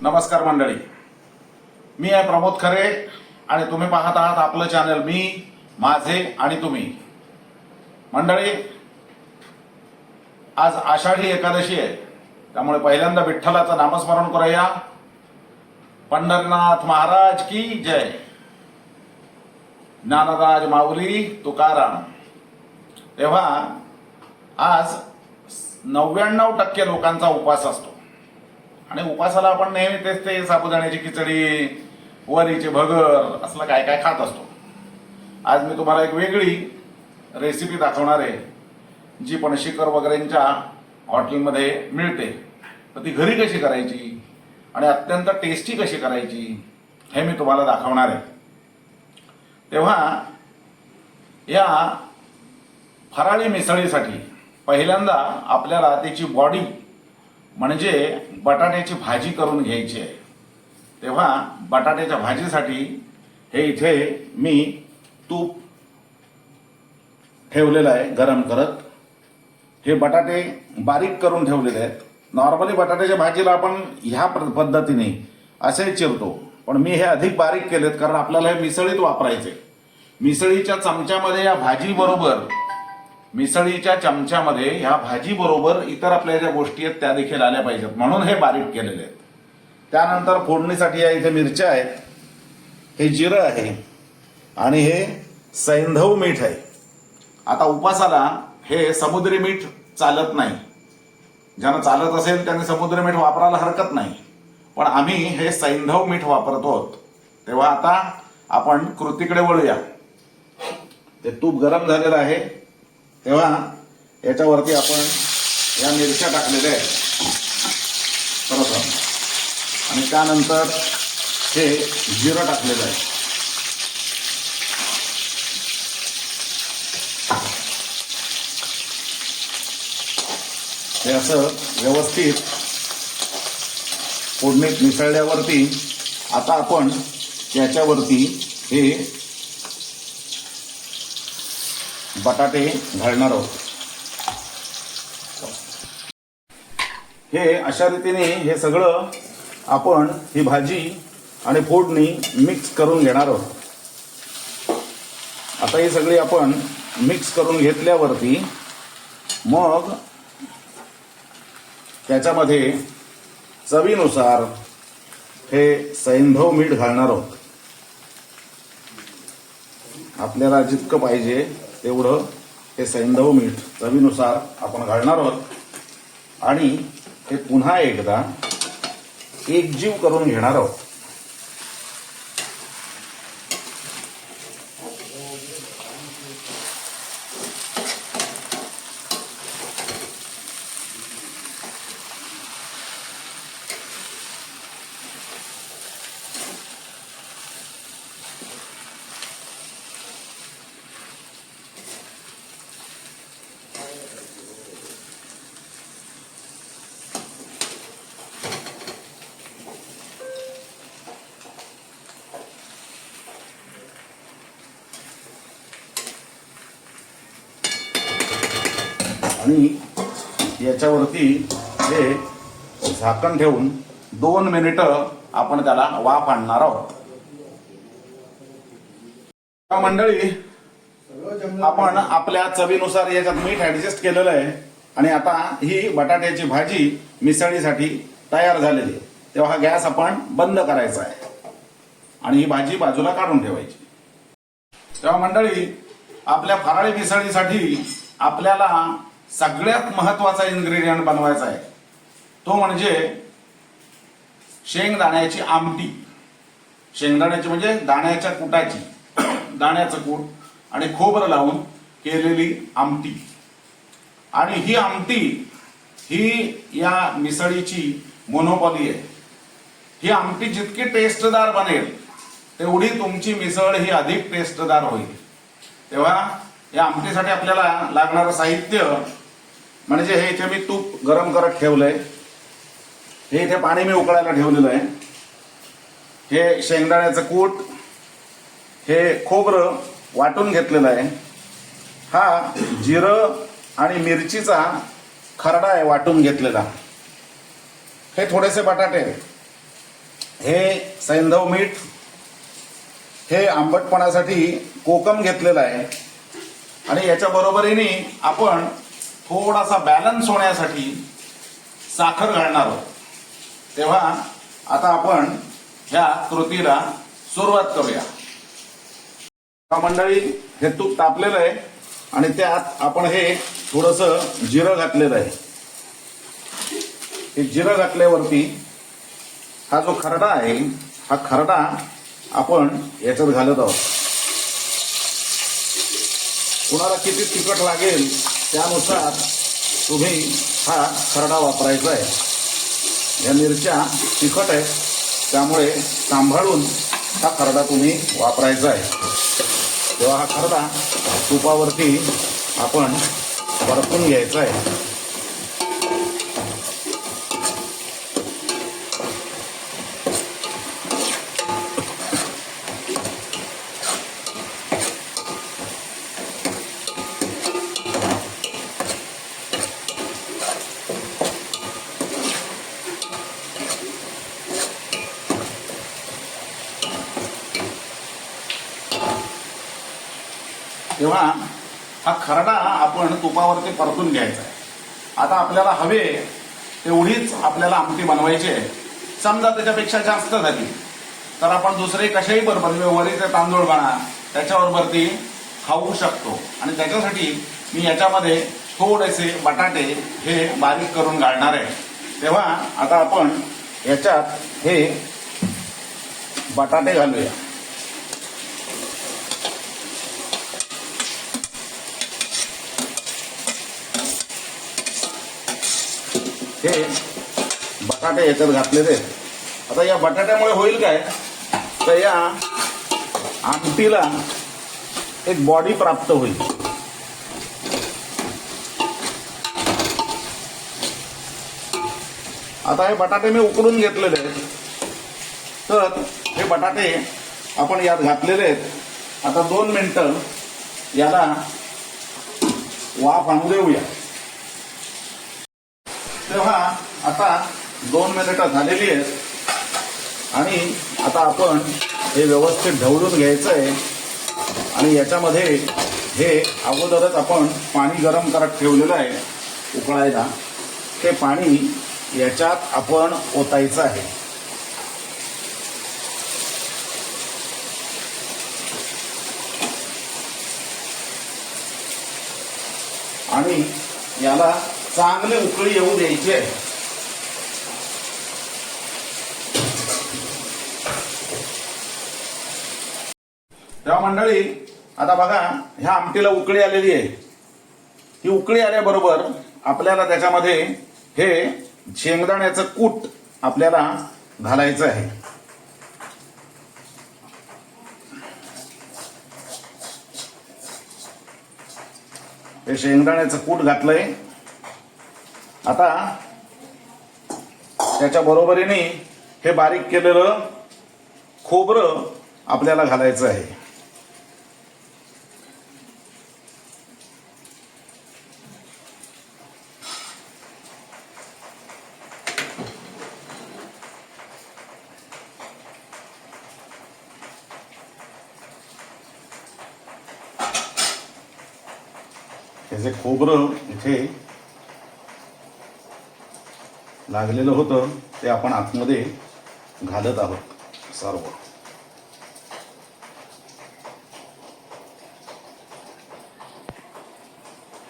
नमस्कार मंडळी. मी आहे प्रमोद खरे आणि तुम्ही पाहत आहात आपलं चॅनल मी माझे आणि तुम्ही. मंडळी आज आषाढी एकादशी आहे. त्यामुळे पहिल्यांदा विठ्ठलाचं नामस्मरण करूया. पंढरनाथ महाराज की जय. ज्ञानराज माऊली तुकाराम. तेव्हा आज नव्याण्णव टक्के लोकांचा उपवास असतो. आणि उपासाला आपण नेहमी तेच ते साबुदाण्याची खिचडी वरीचे भगर असलं काय काय खात असतो. आज मी तुम्हाला एक वेगळी रेसिपी दाखवणार आहे जी पणशीकर वगैरेंच्या हॉटेलमध्ये मिळते. तर ती घरी कशी करायची आणि अत्यंत टेस्टी कशी करायची हे मी तुम्हाला दाखवणार आहे. तेव्हा या फराळी मिसळीसाठी पहिल्यांदा आपल्याला त्याची बॉडी म्हणजे बटाट्याची भाजी करून घ्यायची आहे. तेव्हा बटाट्याच्या भाजीसाठी हे इथे मी तूप ठेवलेलं आहे गरम करत. हे बटाटे बारीक करून ठेवलेले आहेत. नॉर्मली बटाट्याच्या भाजीला आपण ह्या पद्धतीने असे चिरतो. पण मी हे अधिक बारीक केलेत कारण आपल्याला हे मिसळीत वापरायचे. मिसळीच्या चमच्यामध्ये या भाजीबरोबर मिसळीच्या चमच्यामध्ये ह्या भाजी बरोबर इतर आपल्या ज्या गोष्टी आहेत त्या देखील आल्या पाहिजेत. म्हणून हे बारीक केलेले आहेत. त्यानंतर फोडणीसाठी या इथे मिरच्या आहेत. हे जिरं आहे. आणि हे सैंधव मीठ आहे. आता उपासाला हे समुद्री मीठ चालत नाही. ज्यांना चालत असेल त्यांनी समुद्री मीठ वापरायला हरकत नाही. पण आम्ही हे सैंधव मीठ वापरतो आहोत. तेव्हा आता आपण कृतीकडे वळूया. ते तूप गरम झालेलं आहे. तेव्हा याच्यावरती आपण या मिरच्या टाकलेल्या आहेत. प्रथम आणि त्यानंतर हे जिरं टाकलेलं आहे. हे असं व्यवस्थित फोडणीत मिसळल्यावरती आता आपण याच्यावरती हे बटाटे घालणार आहोत. हे अशा रीतीने हे सगळं आपण ही भाजी आणि फोडणी मिक्स करून घेणार आहोत. आता ही सगळी आपण मिक्स करून घेतल्यावरती मग त्याच्यामध्ये चवीनुसार हे सैंधव मीठ घालणार आहोत. आपल्याला जितकं पाहिजे तेवढं हे सैंधव मीठ चवीनुसार आपण घालणार आहोत. आणि हे पुन्हा एकदा एकजीव करून घेणार आहोत. आणि याच्यावरती हे झाकण ठेवून दोन मिनिटं आपण त्याला वाफ आणणार आहोत. मंडळी आपण आपल्या चवीनुसार याच्यात मीठ ऍडजस्ट केलेलं आहे आणि आता ही बटाट्याची भाजी मिसळीसाठी तयार झालेली आहे. तेव्हा हा गॅस आपण बंद करायचा आहे आणि ही भाजी बाजूला काढून ठेवायची. तेव्हा मंडळी आपल्या फराळी मिसळीसाठी आपल्याला सगळ्यात महत्त्वाचा इन्ग्रेडियंट बनवायचा आहे. तो म्हणजे शेंगदाण्याची आमटी. शेंगदाण्याची म्हणजे दाण्याच्या कुटाची. दाण्याचं कूट आणि खोबरं लावून केलेली आमटी. आणि ही आमटी ही या मिसळीची मोनोपॉली आहे. ही आमटी जितकी टेस्टदार बनेल तेवढी तुमची मिसळ ही अधिक टेस्टदार होईल. तेव्हा या आमटीसाठी आपल्याला लागणारं साहित्य म्हणजे हे इथे मी तूप गरम करत ठेवलंय हे इथे पाणी मी उकळायला ठेवलेलं आहे. हे शेंगदाण्याचं कूट हे खोबरं वाटून घेतलेलं आहे. हा जिरं आणि मिरचीचा खरडा आहे वाटून घेतलेला. हे थोडेसे बटाटे हे सैंधव मीठ हे आंबटपणासाठी कोकम घेतलेलं आहे. आणि याच्या बरोबरीने आपण थोडासा बॅलन्स होण्यासाठी साखर घालणार आहोत. तेव्हा आता आपण ह्या कृतीला सुरुवात करूया. मंडळी हे तूप तापलेलं आहे आणि त्यात आपण हे थोडस जिरं घातलेलं आहे. हे जिरं घातल्यावरती हा जो खरडा आहे हा खरडा आपण याच्यात घालत आहोत. कुणाला किती तिखट लागेल त्यानुसार तुम्ही हा खरडा वापरायचा आहे. या मिरच्या तिखट आहेत त्यामुळे सांभाळून हा खरडा तुम्ही वापरायचा आहे. तेव्हा हा खरडा तुपावरती आपण परतून घ्यायचा आहे. तेव्हा हा खरडा आपण तुपावरती परतून घ्यायचा आहे. आता आपल्याला हवे तेवढीच आपल्याला आमटी बनवायची आहे. समजा त्याच्यापेक्षा जास्त झाली तर आपण दुसरे कशाही बरोबर वरीचे तांदूळ बना त्याच्याबरोबर ती खाऊ शकतो. आणि त्याच्यासाठी मी याच्यामध्ये थोडेसे बटाटे हे बारीक करून घालणार आहे. तेव्हा आता आपण याच्यात हे बटाटे घालूया. हे बटाटे याच्यात घातलेले आहेत आता या बटाट्यामुळे होईल काय? तर या आमटीला एक बॉडी प्राप्त होईल. आता हे बटाटे मी उकडून घेतलेले आहेत. तर हे बटाटे आपण यात घातलेले आहेत. आता दोन मिनिटं याला वाफ आणू देऊया. तेव्हा आता दोन मिनिटं झालेली आहेत आणि आता आपण हे व्यवस्थित ढवळून घ्यायचं आहे आणि याच्यामध्ये हे अगोदरच आपण पाणी गरम करत ठेवलेलं आहे उकळायला ते पाणी याच्यात आपण ओतायचं आहे. आणि याला चांगले उकळी येऊ द्यायची. आहे तेव्हा मंडळी आता बघा ह्या आमटीला उकळी आलेली आहे. ही उकळी आल्याबरोबर आपल्याला त्याच्यामध्ये हे शेंगदाण्याचं कूट आपल्याला घालायचं आहे. हे शेंगदाण्याचं कूट घातलंय. आता त्याच्या बरोबरीने हे बारीक केलेलं खोबरं आपल्याला घालायचं आहे. हे जे खोबरं इथे लागलेलं होतं ते आपण आतमध्ये घालत आहोत सर्व.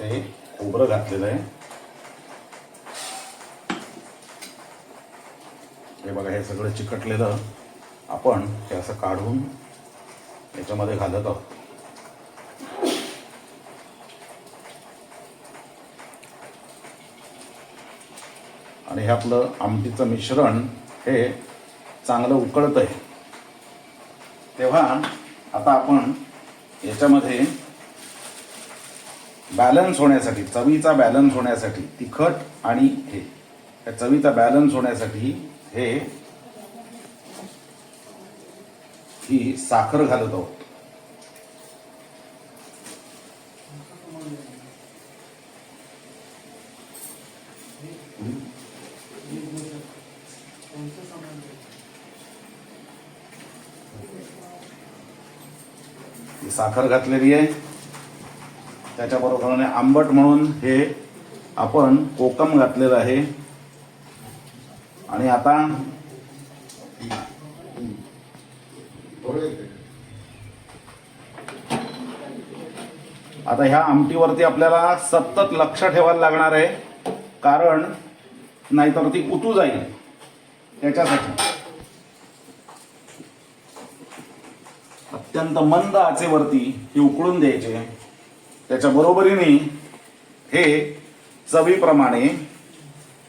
हे खोबरं घातलेलं आहे. हे बघा हे सगळं चिकटलेलं आपण हे असं काढून याच्यामध्ये घालत आहोत. आणि हे आपलं आमटीचं मिश्रण हे चांगलं उकळत आहे तेव्हा आता आपण याच्यामध्ये बॅलन्स होण्यासाठी चवीचा बॅलन्स होण्यासाठी तिखट आणि हे या चवीचा बॅलन्स होण्यासाठी हे ही साखर घालत आहोत ही साखर घातलेली आहे. त्याच्याबरोबरीने आंबट म्हणून हे आपण कोकम घातलेलं आहे. आणि आता आता ह्या आमटीवरती आपल्याला सतत लक्ष ठेवायला लागणार आहे. कारण नाहीतर ती उतू जाईल. त्याच्यासाठी. अत्यंत मंद आचेवरती ही उकळून द्यायचे. त्याच्या बरोबरीने हे चवीप्रमाणे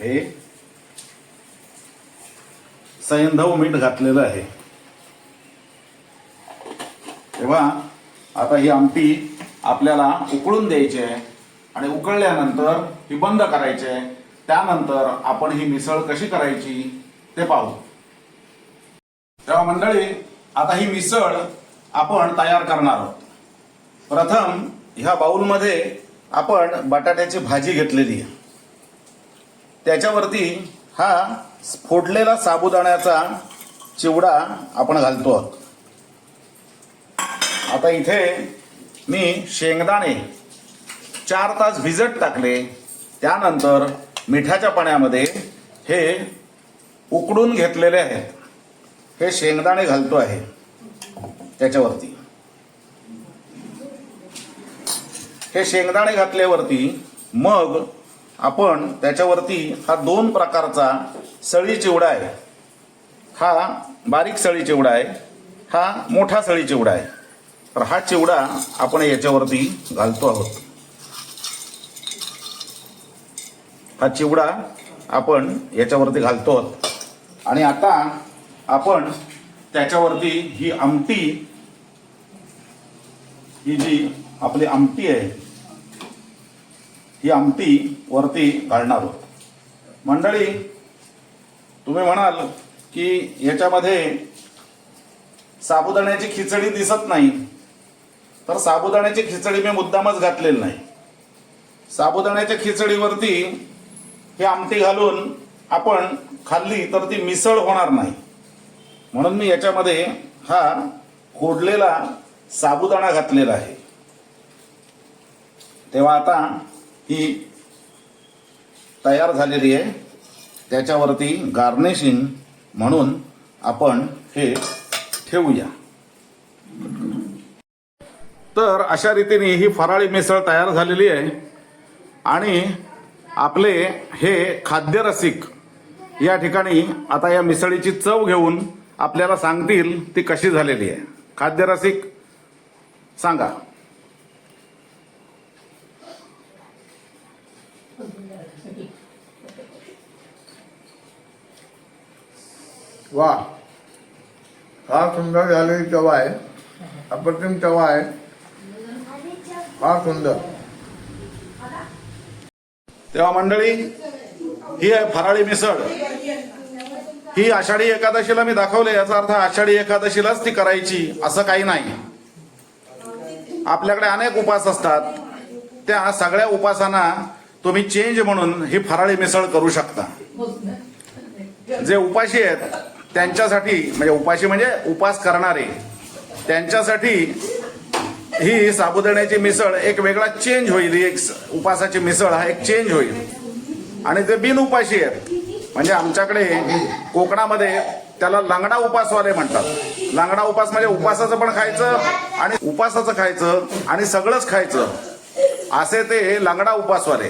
हे सैंधव मीठ घातलेलं आहे. तेव्हा आता ही आमटी आपल्याला उकळून द्यायची आहे आणि उकळल्यानंतर ही बंद करायची आहे. त्यानंतर आपण ही मिसळ कशी करायची ते पाहू. तेव्हा मंडळी आता ही मिसळ आपण तयार करणार आहोत. प्रथम ह्या बाऊलमध्ये आपण बटाट्याची भाजी घेतलेली आहे. त्याच्यावरती हा फोडलेला साबुदाण्याचा चिवडा आपण घालतो आहोत. आता इथे मी शेंगदाणे चार तास भिजत टाकले. त्यानंतर मिठाच्या पाण्यामध्ये हे उकडून घेतलेले आहेत. हे शेंगदाणे घालतो आहे. त्याच्यावरती. हे शेंगदाणे घातल्यावरती मग आपण त्याच्यावरती हा दोन प्रकारचा सळी चिवडा आहे. हा बारीक सळी चिवडा आहे. हा मोठा सळी चिवडा आहे. तर हा चिवडा आपण याच्यावरती घालतो आहोत. हा चिवडा आपण याच्यावरती घालतो आहोत. आणि आता आपण त्याच्यावरती ही आमटी ही जी आपली आमटी आहे ही आमटी वरती घालणार आहोत. मंडळी तुम्ही म्हणाल की याच्यामध्ये साबुदाण्याची खिचडी दिसत नाही तर साबुदाण्याची खिचडी मी मुद्दामच घातलेली नाही. साबुदाण्याच्या खिचडीवरती ही आमटी घालून आपण खाल्ली तर ती मिसळ होणार नाही. म्हणून मी याच्यामध्ये हा खोडलेला साबुदाणा घातलेला आहे. तेव्हा आता ही तयार झालेली आहे. त्याच्यावरती गार्निशिंग म्हणून आपण हे ठेवूया. तर अशा रीतीने ही फराळी मिसळ तयार झालेली आहे. आणि आपले हे खाद्यरसिक या ठिकाणी आता या मिसळीची चव घेऊन आपल्याला सांगतील ती कशी झालेली आहे. खाद्यरसिक सांगा. वा. फार सुंदर झालेली तवा आहे. अप्रतिम तवा आहे. फार सुंदर. तेव्हा मंडळी ही आहे फराळी मिसळ. ही आषाढी एकादशीला मी दाखवले याचा अर्थ आषाढी एकादशीलाच ती करायची असं काही नाही. आपल्याकडे अनेक उपास असतात. त्या सगळ्या उपासांना तुम्ही चेंज म्हणून ही फराळी मिसळ करू शकता. जे उपाशी आहेत त्यांच्यासाठी म्हणजे उपाशी म्हणजे उपास करणारे त्यांच्यासाठी ही साबुदाण्याची मिसळ एक वेगळा चेंज होईल. ही एक उपासाची मिसळ हा एक चेंज होईल. आणि ते बिन उपाशी आहेत म्हणजे आमच्याकडे कोकणामध्ये त्याला लंगडा उपासवाले म्हणतात. लंगडा उपास म्हणजे उपासाचं पण खायचं आणि उपासाचं खायचं आणि सगळंच खायचं. असे ते लंगडा उपासवाले.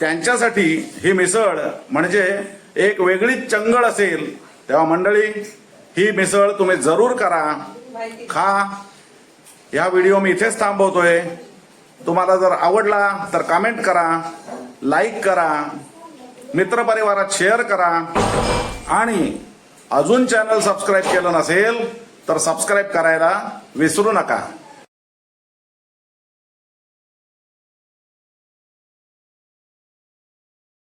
त्यांच्यासाठी ही मिसळ म्हणजे एक वेगळीच चंगळ असेल. तेव्हा मंडळी ही मिसळ तुम्ही जरूर करा. खा. या व्हिडिओ मी इथेच थांबवतोय. तुम्हाला जर आवडला तर कमेंट करा लाईक करा मित्रपरिवारात शेअर करा आणि अजून चॅनल सबस्क्राईब केलं नसेल तर सबस्क्राईब करायला विसरू नका.